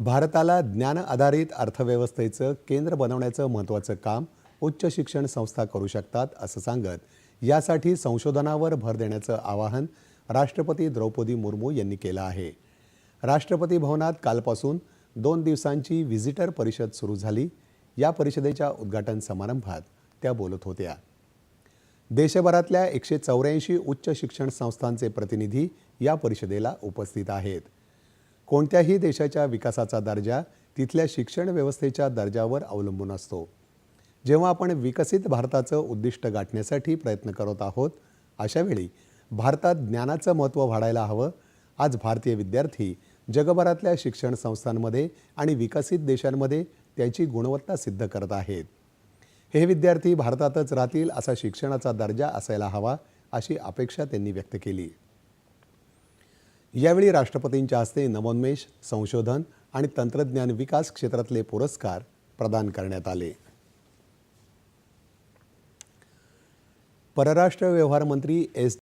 भारताला ज्ञान आधारित अर्थव्यवस्थेचं केंद्र बनवण्याचं महत्त्वाचं काम उच्च शिक्षण संस्था करू शकतात असं सांगत यासाठी संशोधनावर भर देण्याचं आवाहन राष्ट्रपती द्रौपदी मुर्मू यांनी केलं आहे. राष्ट्रपती भवनात कालपासून दोन दिवसांची व्हिजिटर परिषद सुरू झाली. या परिषदेच्या उद्घाटन समारंभात त्या बोलत होत्या. देशभरातल्या एकशे चौऱ्याऐंशी उच्च शिक्षण संस्थांचे प्रतिनिधी या परिषदेला उपस्थित आहेत. कोणत्याही देशाच्या विकासाचा दर्जा तिथल्या शिक्षण व्यवस्थेच्या दर्जावर अवलंबून असतो. जेव्हा आपण विकसित भारताचं उद्दिष्ट गाठण्यासाठी प्रयत्न करत आहोत अशावेळी भारतात ज्ञानाचं महत्त्व वाढायला हवं. आज भारतीय विद्यार्थी जगभरातल्या शिक्षण संस्थांमध्ये आणि विकसित देशांमध्ये त्याची गुणवत्ता सिद्ध करत आहेत. हे विद्यार्थी भारतातच राहतील असा शिक्षणाचा दर्जा असायला हवा अशी अपेक्षा त्यांनी व्यक्त केली. यावेळी राष्ट्रपतींच्या हस्ते नवोन्मेष संशोधन आणि तंत्रज्ञान विकास क्षेत्रातले पुरस्कार प्रदान करण्यात आले. परराष्ट्र व्यवहार मंत्री एस.